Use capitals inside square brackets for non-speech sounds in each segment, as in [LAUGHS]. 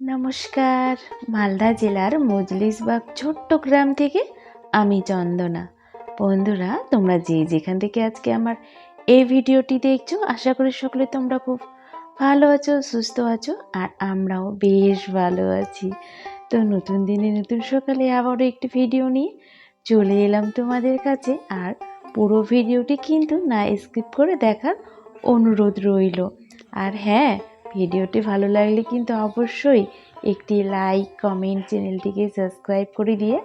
নমস্কার। মালদা জেলার মজলিসবাগ ছোট্ট গ্রাম থেকে আমি চন্দনা। বন্ধুরা, তোমরা যে যেখান থেকে আজকে আমার এই ভিডিওটি দেখছ, আশা করি সকলে তোমরা খুব ভালো আছো, সুস্থ আছো, আর আমরাও বেশ ভালো আছি। তো নতুন দিনে নতুন সকালে আবারও একটি ভিডিও নিয়ে চলে এলাম তোমাদের কাছে, আর পুরো ভিডিওটি কিন্তু না স্কিপ করে দেখার অনুরোধ রইল। আর হ্যাঁ ভিডিওটি ভালো লাগলে কিন্তু অবশ্যই একটি লাইক কমেন্ট চ্যানেলটিকে সাবস্ক্রাইব করে দিয়ে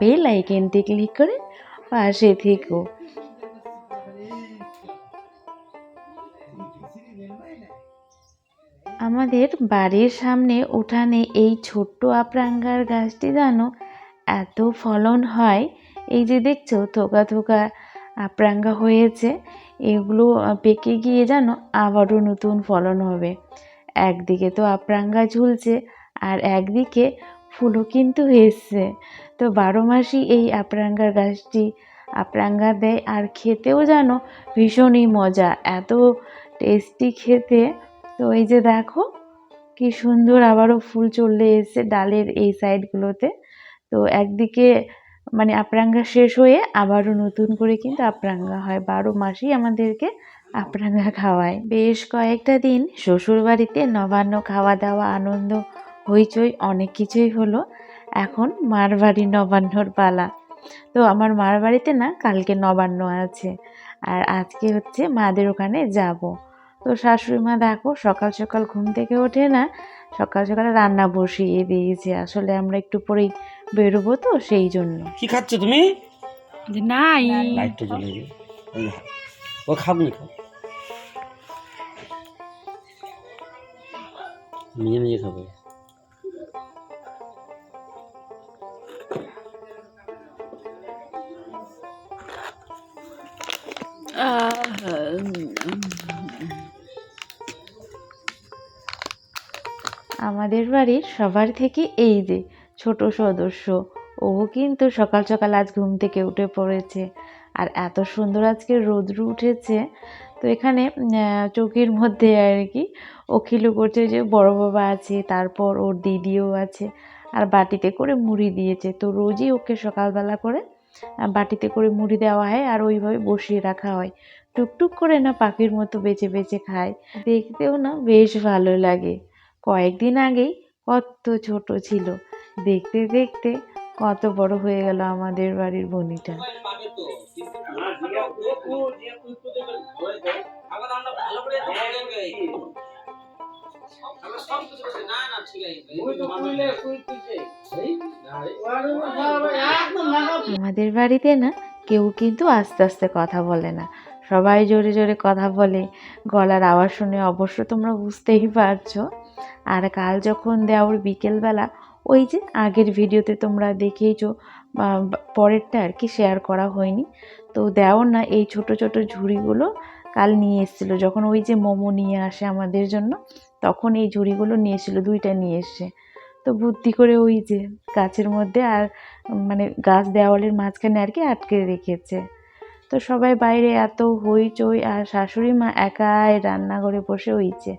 বেল আইকনটি ক্লিক করে পাশে থেকো। আমাদের বাড়ির সামনে উঠানে এই ছোট্ট আপরাঙ্গার গাছটি জানো এত ফলন হয়, এই যে দেখছ, থোকা থোকা আপরাঙ্গা হয়েছে। এগুলো পেকে গিয়ে যেন আবারও নতুন ফলন হবে। একদিকে তো আপরাঙ্গা ঝুলছে আর একদিকে ফুলও কিন্তু এসছে। তো বারো মাসই এই আপরাঙ্গার গাছটি আপরাঙ্গা দেয় আর খেতেও যেন ভীষণই মজা, এত টেস্টি খেতে। তো এই যে দেখো, কি সুন্দর আবারও ফুল চলে এসেছে ডালের এই সাইডগুলোতে। তো একদিকে মানে আপরাঙ্গা শেষ হয়ে আবারও নতুন করে কিন্তু আপরাঙ্গা হয়। বারো মাসই আমাদেরকে আপরাঙ্গা খাওয়ায়। বেশ কয়েকটা দিন শ্বশুরবাড়িতে নবান্ন খাওয়া দাওয়া আনন্দ, হইচই অনেক কিছুই হলো। এখন মার বাড়ি নবান্নর পালা। তো আমার মার বাড়িতে না কালকে নবান্ন আছে। আর আজকে হচ্ছে মাদের ওখানে যাব। তো শাশুড়ি মা দেখো সকাল সকাল ঘুম থেকে ওঠে না সকাল সকাল রান্না বসিয়ে দিয়েছে। আসলে আমরা একটু পরেই বেরোবো তো সেই জন্য। কি খাচ্ছ তুমি? নাই। লাইটটা জ্বলে। ও খাব নি খাও নিজে নিজে খাবে। আমাদের বাড়ির সবার থেকে এই যে ছোট সদস্য, ও কিন্তু সকাল সকাল আজ ঘুম থেকে উঠে পড়েছে। আর এত সুন্দর আজকে রোদ্র উঠেছে। তো এখানে চৌকির মধ্যে আর কি ও খিলু করছে যে বড় বাবা আছে, তারপর ওর দিদিও আছে। আর বাটিতে করে মুড়ি দিয়েছে। তো রোজই ওকে সকালবেলা করে বাটিতে করে মুড়ি দেওয়া হয় আর ওইভাবে বসিয়ে রাখা হয়। টুকটুক করে না পাখির মতো বেঁচে বেঁচে খায়। দেখতেও না বেশ ভালো লাগে। কয়েকদিন আগেই কত ছোট ছিল। দেখতে দেখতে কত বড় হয়ে গেল আমাদের বাড়ির বনিটা। আমাদের বাড়িতে না কেউ কিন্তু আস্তে আস্তে কথা বলে না। সবাই জোরে জোরে কথা বলে। গলার আওয়াজ শুনে অবশ্য তোমরা বুঝতেই পারছ। আর কাল যখন দেওয়ার বিকেলবেলা, ওই যে আগের ভিডিওতে তোমরা দেখেইছো পরেরটা আর কি শেয়ার করা হয়নি, তো দেওয়ার না এই ছোট ছোট ঝুড়িগুলো কাল নিয়ে এসেছিল। যখন ওই যে মোমো নিয়ে আসে আমাদের জন্য, তখন এই ঝুড়িগুলো নিয়ে এসেছিল, দুইটা নিয়ে এসছে তো বুদ্ধি করে ওই যে গাছের মধ্যে আর মানে গাছ দেওয়ালের মাঝখানে আর কি আটকে রেখেছে। তো সবাই বাইরে এত হইচই, আর শাশুড়ি মা একাই রান্নাঘরে বসে হইছে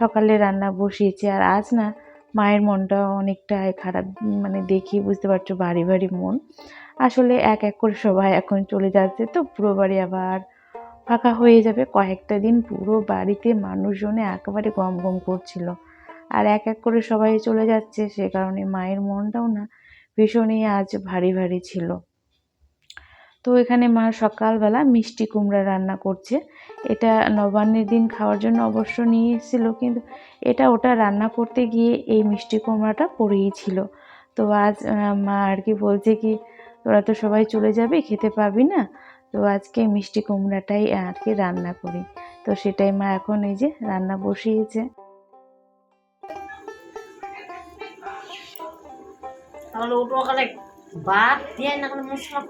সকালে রান্না বসিয়েছে আর আজ না মায়ের মনটা অনেকটাই খারাপ মানে দেখি বুঝতে পারছ ভারী ভারী মন। আসলে এক এক করে সবাই এখন চলে যাচ্ছে তো পুরো বাড়ি আবার ফাঁকা হয়ে যাবে। কয়েকটা দিন পুরো বাড়িতে মানুষজনে একেবারে গম গম করছিল। আর এক এক করে সবাই চলে যাচ্ছে, সে কারণে মায়ের মনটাও না ভীষণই আজ ভারী ভারী ছিল। তো এখানে মা সকালবেলা মিষ্টি কুমড়া রান্না করছে। এটা নবান্নের দিন খাওয়ার জন্য অবশ্য নিয়ে এসেছিল কিন্তু এটা ওটা রান্না করতে গিয়ে এই মিষ্টি কুমড়াটা পড়েই ছিল। তো আজ মা আর কি বলছে কি, তোরা তো সবাই চলে যাবে, খেতে পাবি না। তো আজকে মিষ্টি কুমড়াটাই আর কি রান্না করি। তো সেটাই মা এখন এই যে রান্না বসিয়েছে। তাহলে ওটা বাদ দিয়ে না মশলা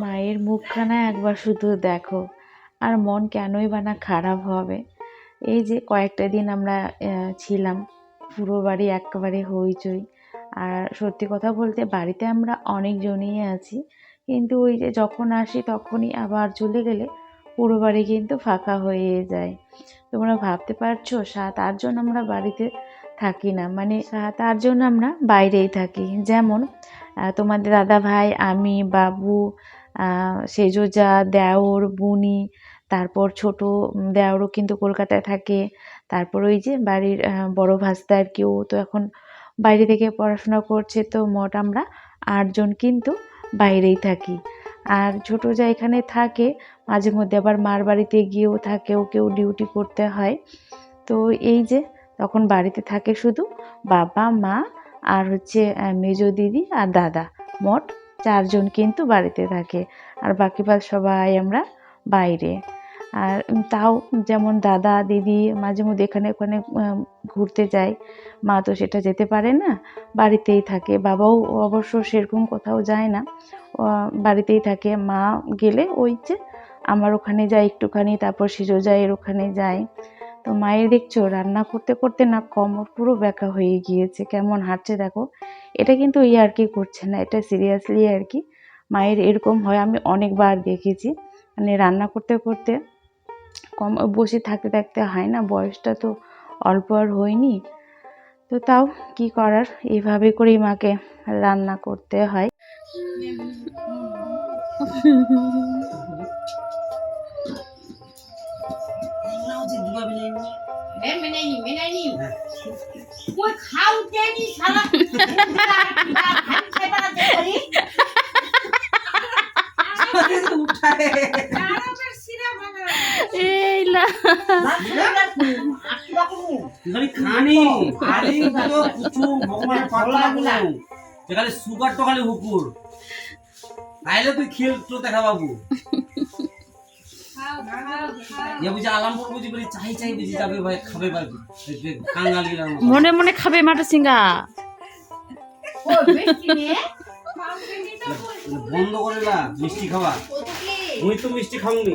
মায়ের মুখখানা একবার শুধু দেখো আর মন কেনই বা না খারাপ হবে। এই যে কয়েকটা দিন আমরা ছিলাম পুরো বাড়ি একেবারে হইচই। আর সত্যি কথা বলতে বাড়িতে আমরা অনেকজনই আছি। কিন্তু ওই যে যখন আসি তখনই আবার চলে গেলে পুরো বাড়ি কিন্তু ফাঁকা হয়ে যায়। তোমরা ভাবতে পারছ, সাত আটজন আমরা বাড়িতে থাকি না। মানে সাত আটজন আমরা বাইরেই থাকি। যেমন তোমাদের দাদা ভাই, আমি, বাবু সেজোজা, দেওর, বুনি, তারপর ছোট দেওরও কিন্তু কলকাতায় থাকে। তারপর ওই যে বাড়ির বড় ভাস্তার কেউ, তো এখন বাইরে থেকে পড়াশোনা করছে তো মোট আমরা আটজন কিন্তু বাইরেই থাকি। আর ছোটো যা এখানে থাকে, মাঝে মধ্যে আবার মার বাড়িতে গিয়েও থাকে, ওকেও ডিউটি করতে হয়। তো এই যে তখন বাড়িতে থাকে শুধু বাবা, মা আর হচ্ছে মেজো দিদি আর দাদা। মোট চারজন কিন্তু বাড়িতে থাকে। আর বাকি বাদ সবাই আমরা বাইরে। আর তাও যেমন দাদা, দিদি মাঝে মধ্যে এখানে, ওখানে ঘুরতে যায়। মা তো সেটা যেতে পারে না, বাড়িতেই থাকে। বাবাও অবশ্য সেরকম কোথাও যায় না। বাড়িতেই থাকে। মা গেলে ওই যে আমার ওখানে যায় একটুখানি, তারপর সিজো যায় এর ওখানে যায়। তো মায়ের দেখছ, রান্না করতে করতে না কমর পুরো ব্যাকা হয়ে গিয়েছে। কেমন হাঁটছে দেখো। এটা কিন্তু এই আর কি করছে না, এটা সিরিয়াসলি আর কি। মায়ের এরকম হয়, আমি অনেকবার দেখেছি। মানে রান্না করতে করতে কম বসে থাকতে থাকতে হয় না বয়সটা তো অল্প আর হয়নি। তো তাও কি করার? এইভাবে করেই মাকে রান্না করতে হয়। মেনে [LAUGHS] নি। মেনে খানি। সুগার তো খালি হুকুর। তাইলে তুই খেল তো দেখা বাবু মনে মনে খাবে মাটা সিঙ্গা। বন্ধ করে না মিষ্টি খাওয়া মুই তো মিষ্টি খাওনি।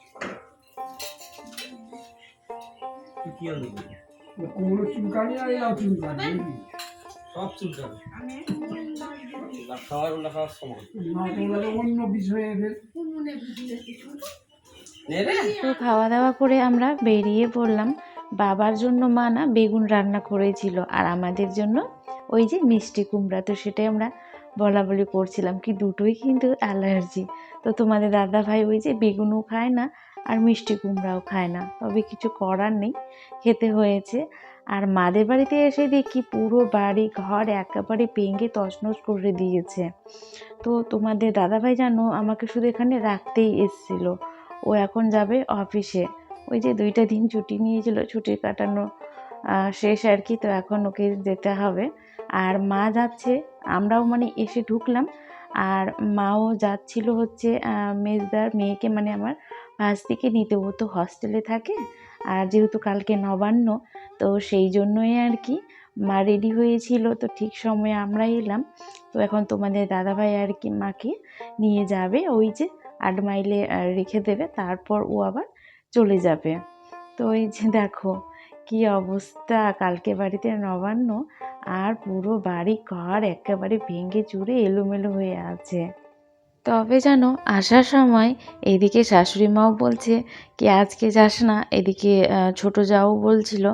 কুমড়ো চুলকানি আর এলাও চুলকানি সব এদের তো খাওয়া দাওয়া করে আমরা বেরিয়ে পড়লাম। বাবার জন্য মা না বেগুন রান্না করেছিল আর আমাদের জন্য ওই যে মিষ্টি কুমড়া। তো সেটাই আমরা বলা বলি করছিলাম কি দুটোই কিন্তু অ্যালার্জি। তো তোমাদের দাদা ভাই ওই যে বেগুনও খায় না আর মিষ্টি কুমড়াও খায় না। তবে কিছু করার নেই, খেতে হয়েছে। আর মাদের বাড়িতে এসে দেখি পুরো বাড়ি ঘর একেবারে ভেঙে তছনছ করে দিয়েছে। তো তোমাদের দাদাভাই জানো আমাকে শুধু এখানে রাখতেই এসেছিল। ও এখন যাবে অফিসে ওই যে দুইটা দিন ছুটি নিয়েছিল, ছুটি কাটানো শেষ আর কি, তো এখন ওকে যেতে হবে। আর মা যাচ্ছে, আমরাও মানে এসে ঢুকলাম। আর মাও যাচ্ছিল হচ্ছে মেজদার মেয়েকে মানে আমার ভাস্তিকে নিতে ও তো হস্টেলে থাকে। আর যেহেতু কালকে নবান্ন, তো সেই জন্যই আর কি মা রেডি হয়েছিল। তো ঠিক সময়ে আমরা এলাম। তো এখন তোমাদের দাদাভাই আর কি মাকে নিয়ে যাবে। ওই যে আট মাইলে রেখে দেবে। তারপর ও আবার চলে যাবে। তো এই যে দেখো, কি অবস্থা। কালকে বাড়িতে নবান্ন, আর পুরো বাড়ি ঘর একেবারে ভেঙে চুরে এলোমেলো হয়ে আছে। তবে যেন আসার সময় এদিকে শাশুড়ি মাও বলছে কি, আজকে যাস না, এদিকে ছোট যাও বলছিল।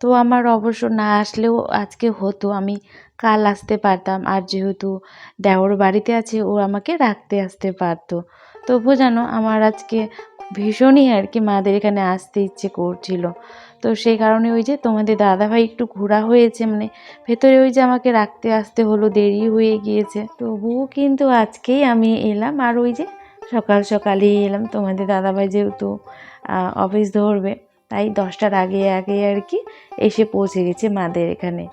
তো আমার অবশ্য না আসলেও আজকে হতো, আমি কাল আসতে পারতাম। আর যেহেতু দেওর বাড়িতে আছে, ও আমাকে রাখতে আসতে পারতো। তবু যেন আমার আজকে ভীষণই আর কি মাদের এখানে আসতে ইচ্ছে করছিল। তো সেই কারণে ওই যে তোমাদের দাদাভাই একটু ঘোরা হয়েছে মানে ভেতরে ওই যে আমাকে রাখতে আসতে হলো, দেরি হয়ে গিয়েছে। তবুও কিন্তু আজকেই আমি এলাম আর ওই যে সকাল সকালেই এলাম। তোমাদের দাদাভাই যেহেতু অফিস ধরবে, তাই দশটার আগে আগে আর কি এসে পৌঁছে গেছে মাদের এখানে।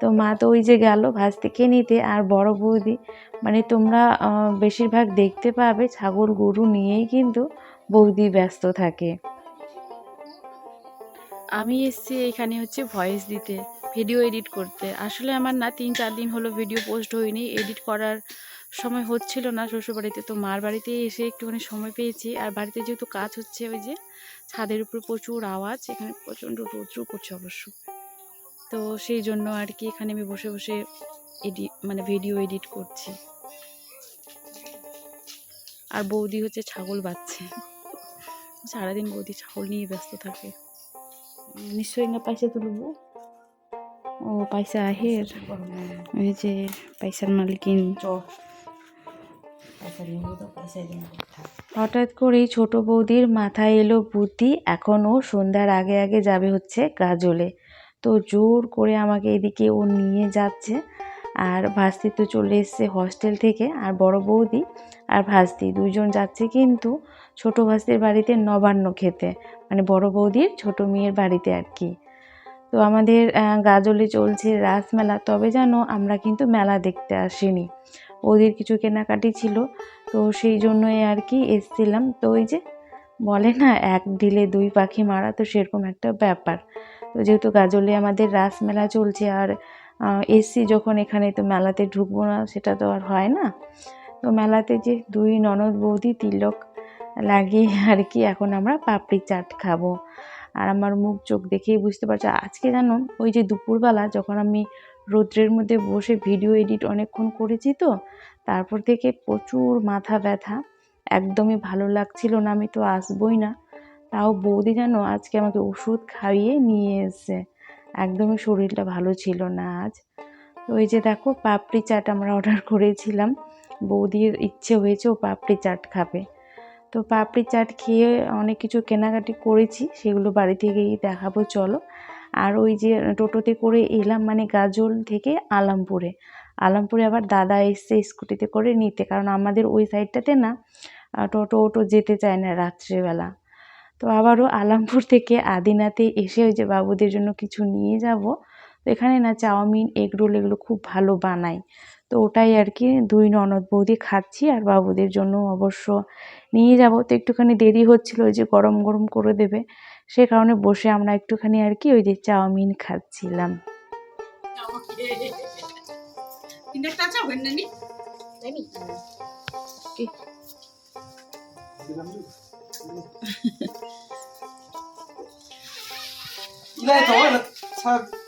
তো মা তো ওই যে গেল ভাজ থেকে নিতে। আর বড় বৌদি মানে তোমরা বেশিরভাগ দেখতে পাবে ছাগল গরু নিয়েই কিন্তু বৌদি ব্যস্ত থাকে। আমি এসেছি এখানে হচ্ছে ভয়েস দিতে ভিডিও এডিট করতে। আসলে আমার না তিন চার দিন হলো ভিডিও পোস্ট হয়নি এডিট করার সময় হচ্ছিল না শ্বশুরবাড়িতে। তো মার বাড়িতে এসে একটুখানি সময় পেয়েছি। আর বাড়িতে যেহেতু কাজ হচ্ছে ওই যে ছাদের উপর প্রচুর আওয়াজ, এখানে প্রচণ্ড রৌদ্র করছে অবশ্য। তো সেই জন্য আর কি এখানে আমি বসে বসে এডিট মানে ভিডিও এডিট করছি। আর বৌদি হচ্ছে ছাগল বাচ্ছে সারাদিন বৌদি ছাগল নিয়ে ব্যস্ত থাকে। নিশ্চয়ই না পয়সা তুলব। ও পয়সা আহের। ওই যে পয়সার মালিকিন। হঠাৎ করেই ছোট বৌদির মাথায় এলো বুদ্ধি। এখনও সন্ধ্যার আগে আগে যাবে হচ্ছে গাজলে। তো জোর করে আমাকে এদিকে ও নিয়ে যাচ্ছে। আর ভাস্তি তো চলে এসছে হস্টেল থেকে। আর বড় বৌদি আর ভাস্তি। দুইজন যাচ্ছে কিন্তু ছোট ভাস্তির বাড়িতে নবান্ন খেতে। মানে বড় বৌদির ছোট মেয়ের বাড়িতে আর কি। তো আমাদের গাজলে চলছে রাসমেলা। তবে যেন আমরা কিন্তু মেলা দেখতে আসিনি। ওদের কিছু কেনাকাটি ছিল। তো সেই জন্যই আর কি এসছিলাম। তো ওই যে বলে না, এক ঢিলে দুই পাখি মারা, তো সেরকম একটা ব্যাপার। তো যেহেতু গাজলে আমাদের রাসমেলা চলছে আর এসছি যখন এখানে, তো মেলাতে ঢুকবো না, সেটা তো আর হয় না। তো মেলাতে যে দুই ননদ বৌদি তিলক লাগিয়ে আর কি এখন আমরা পাপড়ি চাট খাব। আর আমার মুখ চোখ দেখেই বুঝতে পারছি, আজকে জানো ওই যে দুপুরবেলা যখন আমি রৌদ্রের মধ্যে বসে ভিডিও এডিট অনেকক্ষণ করেছি তো, তারপর থেকে প্রচুর মাথা ব্যথা, একদমই ভালো লাগছিল না, আমি তো আসবই না। তাও বৌদি যেন আজকে আমাকে ওষুধ খাইয়ে নিয়ে এসছে, একদমই শরীরটা ভালো ছিল না আজ। তো ওই যে দেখো পাপড়ি চাট আমরা অর্ডার করেছিলাম বৌদির ইচ্ছে হয়েছে ও পাপড়ি চাট খাবে। তো পাপড়ি চাট খেয়ে অনেক কিছু কেনাকাটি করেছি, সেগুলো বাড়ি থেকেই দেখাবো, চলো। আর ওই যে টোটোতে করে এলাম মানে গাজল থেকে আলামপুরে। আলামপুরে আবার দাদা এসছে স্কুটিতে করে নিতে, কারণ আমাদের ওই সাইডটাতে না টোটো ওটো যেতে চায় না রাত্রেবেলা। তো আবারও আলামপুর থেকে আদিনাতে এসে ওই যে বাবুদের জন্য কিছু নিয়ে যাব। তো এখানে না চাউমিন এগ রোল এগুলো খুব ভালো বানায়। তো ওটাই আর কি দুই ননদ বৌদি খাচ্ছি আর বাবুদের জন্য অবশ্য নিয়ে যাব। তো একটুখানি দেরি হচ্ছিল ওই যে গরম গরম করে দেবে। সে কারণে বসে আমরা একটুখানি আর কি ওই যে চাউমিন খাচ্ছিলাম।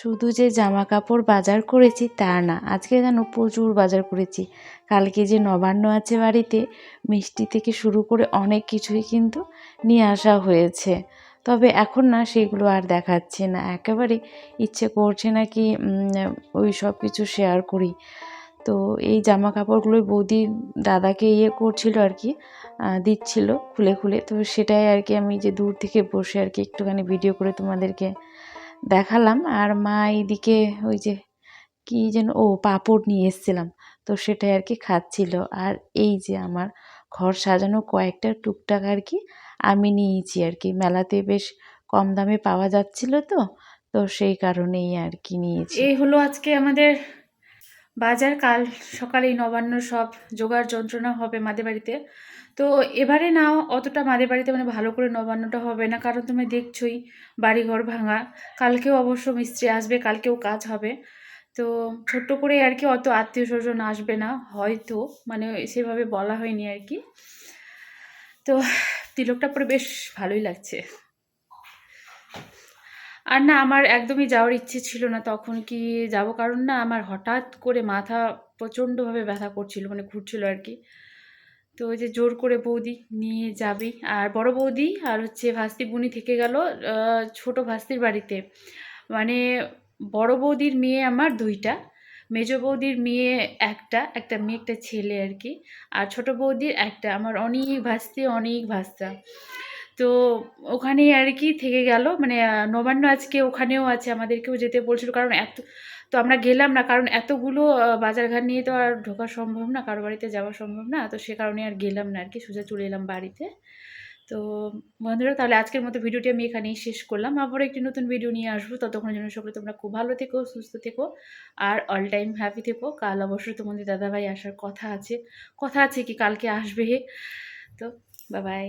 শুধু যে জামা কাপড় বাজার করেছি তা না, আজকে যেন প্রচুর বাজার করেছি। কালকে যে নবান্ন আছে বাড়িতে, মিষ্টি থেকে শুরু করে অনেক কিছুই কিন্তু নিয়ে আসা হয়েছে। তবে এখন না সেগুলো আর দেখাচ্ছি না, একেবারে ইচ্ছে করছে না কি ওই সব কিছু শেয়ার করি। তো এই জামা কাপড়গুলোই বৌদি দাদাকে ইয়ে করছিল আর কি দিচ্ছিল খুলে খুলে, তো সেটাই আর কি আমি যে দূর থেকে বসে আর কি একটুখানি ভিডিও করে তোমাদেরকে দেখালাম আর মা এইদিকে ওই যে কি যেন, ও পাঁপড় নিয়ে এসছিলাম। তো সেটাই আর কি খাচ্ছিল। আর এই যে আমার ঘর সাজানো কয়েকটা টুকটাক আর কি আমি নিয়েছি আর কি মেলাতে বেশ কম দামে পাওয়া যাচ্ছিল তো তো সেই কারণেই আর কি নিয়েছি। এই হলো আজকে আমাদের বাজার কাল সকালেই নবান্ন সব জোগাড় যন্ত্রণা হবে মাদের বাড়িতে। তো এবারে না অতটা মাদের বাড়িতে মানে ভালো করে নবান্নটা হবে না, কারণ তুমি দেখছোই বাড়িঘর ভাঙা। কালকেও অবশ্য মিস্ত্রি আসবে, কালকেও কাজ হবে। তো ছোট্ট করে আর কি অত আত্মীয় স্বজন আসবে না, হয়তো মানে সেভাবে বলা হয়নি আর কি। তো তিলকটা পরে বেশ ভালোই লাগছে। আর না, আমার একদমই যাওয়ার ইচ্ছে ছিল না তখন কি যাব। কারণ না, আমার হঠাৎ করে মাথা প্রচণ্ডভাবে ব্যথা করছিল মানে ঘুরছিল আর কি। তো ওই যে জোর করে বৌদি নিয়ে যাবে। আর বড় বৌদি আর হচ্ছে ভাস্তি বুনি থেকে গেল ছোট ভাস্তির বাড়িতে। মানে বড় বৌদির মেয়ে আমার দুইটা, মেজ বৌদির মেয়ে একটা একটা মেয়ে, একটা ছেলে আর কি। আর ছোট বৌদির একটা, আমার অনেক ভাস্তি, অনেক ভাস্তা। তো ওখানে আর কি থেকে গেল। মানে নবান্ন আজকে ওখানেও আছে, আমাদেরকেও যেতে বলছিল। কারণ এত, তো আমরা গেলাম না, কারণ এতগুলো বাজারঘাট নিয়ে তো আর ঢোকা সম্ভব না, কারও বাড়িতে যাওয়া সম্ভব না। তো সে কারণে আর গেলাম না আর কি সোজা চলে এলাম বাড়িতে। তো বন্ধুরা, তাহলে আজকের মতো ভিডিওটি আমি এখানেই শেষ করলাম। আবার একটি নতুন ভিডিও নিয়ে আসব। ততক্ষণের জন্য সকলে তোমরা খুব ভালো থেকো, সুস্থ থেকো, আর অল টাইম হ্যাপি থেকো। কাল অবশ্যই তোমাদের দাদাভাই আসার কথা আছে। কথা আছে কি কালকে আসবে। তো বাবাই